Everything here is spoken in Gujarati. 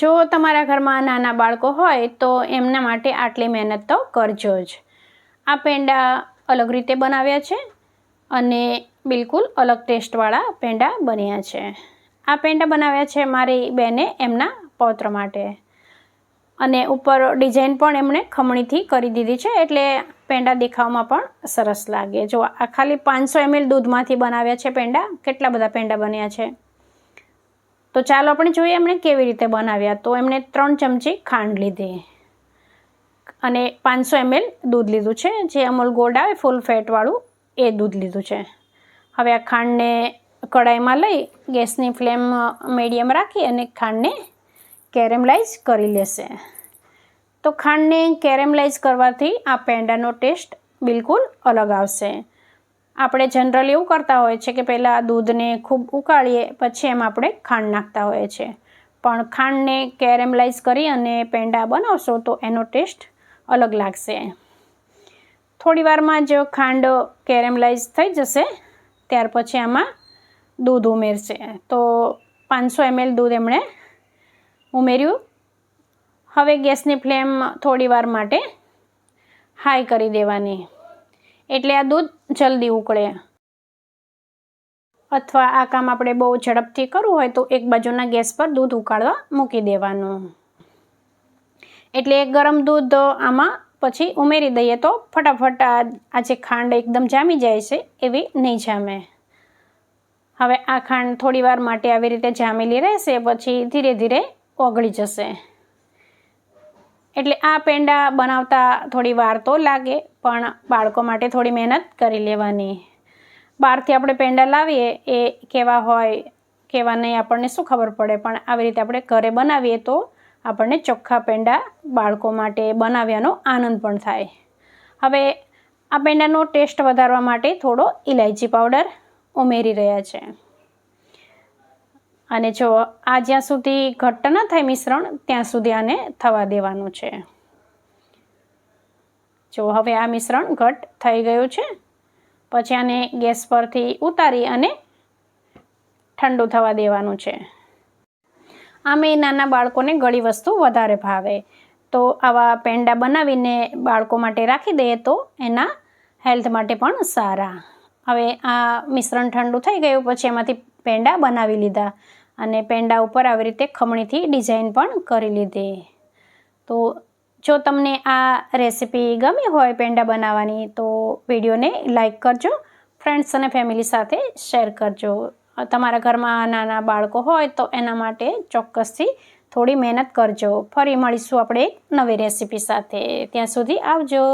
જો તમારા ઘરમાં નાના બાળકો હોય, તો એમના માટે આટલી મહેનત તો કરજો જ. આ પેંડા અલગ રીતે બનાવ્યા છે અને બિલકુલ અલગ ટેસ્ટવાળા પેંડા બન્યા છે. આ પેંડા બનાવ્યા છે મારી બેને એમના પૌત્ર માટે. અને ઉપર ડિઝાઇન પણ એમણે ખમણીથી કરી દીધી છે, એટલે પેંડા દેખાવમાં પણ સરસ લાગે. જો આ ખાલી પાંચસો એમએલ દૂધમાંથી બનાવ્યા છે પેંડા, કેટલા બધા પેંડા બન્યા છે? તો ચાલો આપણે જોઈએ એમણે કેવી રીતે બનાવ્યા. તો એમણે ત્રણ ચમચી ખાંડ લીધી. અને પાંચસો એમએલ દૂધ લીધું છે. જે અમૂલ ગોલ્ડ આવે, ફૂલ ફેટવાળું એ દૂધ લીધું છે. હવે આ ખાંડને કડાઈમાં લઈ ગેસની ફ્લેમ મીડિયમ રાખી અને ખાંડને કેરેમલાઇઝ કરી લેશે. તો ખાંડને કેરેમલાઇઝ કરવાથી આ પેંડાનો ટેસ્ટ બિલકુલ અલગ આવશે. આપણે જનરલી એવું કરતા હોય છે કે પહેલાં દૂધને ખૂબ ઉકાળીએ, પછી એમ આપણે ખાંડ નાખતા હોઈએ છીએ પણ ખાંડને કેરેમલાઇઝ કરી અને પેંડા બનાવશો તો એનો ટેસ્ટ અલગ લાગશે. થોડી વારમાં જ ખાંડ કેરેમલાઇઝ થઈ જશે, ત્યાર પછી આમાં દૂધ ઉમેરશે. તો પાંચસો એમએલ દૂધ એમણે ઉમેર્યું. હવે ગેસની ફ્લેમ થોડી વાર માટે હાઈ કરી દેવાની. એટલે આ દૂધ જલ્દી ઉકળે. અથવા આ કામ આપણે બહુ ઝડપથી કરવું હોય તો એક બાજુના ગેસ પર દૂધ ઉકાળવા મૂકી દેવાનું. એટલે ગરમ દૂધ આમાં પછી ઉમેરી દઈએ તો ફટાફટ આ જે ખાંડ એકદમ જામી જાય છે, એવી નહીં જામે. હવે આ ખાંડ થોડી વાર માટે આવી રીતે જામેલી રહેશે, પછી ધીરે ધીરે ઓગળી જશે. એટલે આ પેંડા બનાવતા થોડી વાર તો લાગે, પણ બાળકો માટે થોડી મહેનત કરી લેવાની. બહારથી આપણે પેંડા લાવીએ, એ કેવા હોય, કેવા નહીં આપણને શું ખબર પડે, પણ આવી રીતે આપણે ઘરે બનાવીએ તો આપણને ચોખ્ખા પેંડા બાળકો માટે બનાવ્યાનો આનંદ પણ થાય. હવે આ પેંડાનો ટેસ્ટ વધારવા માટે થોડો ઇલાયચી પાવડર ઉમેરી રહ્યા છે. અને જો આ જ્યાં સુધી ઘટ્ટ ન થાય મિશ્રણ, ત્યાં સુધી આને થવા દેવાનું છે. જો હવે આ મિશ્રણ ઘટ થઈ ગયું છે, પછી આને ગેસ પરથી ઉતારી અને ઠંડુ થવા દેવાનું છે. આમે નાના બાળકોને ગળી વસ્તુ વધારે ભાવે. તો આવા પેંડા બનાવીને બાળકો માટે રાખી દઈએ તો એના હેલ્થ માટે પણ સારા. હવે આ મિશ્રણ ઠંડુ થઈ ગયું, પછી એમાંથી પેંડા બનાવી લીધા. અને પેંડા ઉપર આવી રીતે ખમણીથી ડિઝાઇન પણ કરી લીધી. તો જો તમને આ રેસીપી ગમી હોય પેંડા બનાવવાની, તો વિડીયોને લાઇક કરજો, ફ્રેન્ડ્સ અને ફેમિલી સાથે શેર કરજો. તમારા ઘરમાં નાના બાળકો હોય, તો એના માટે ચોક્કસથી થોડી મહેનત કરજો. ફરી મળીશું આપણે એક નવી રેસીપી સાથે. ત્યાં સુધી આવજો.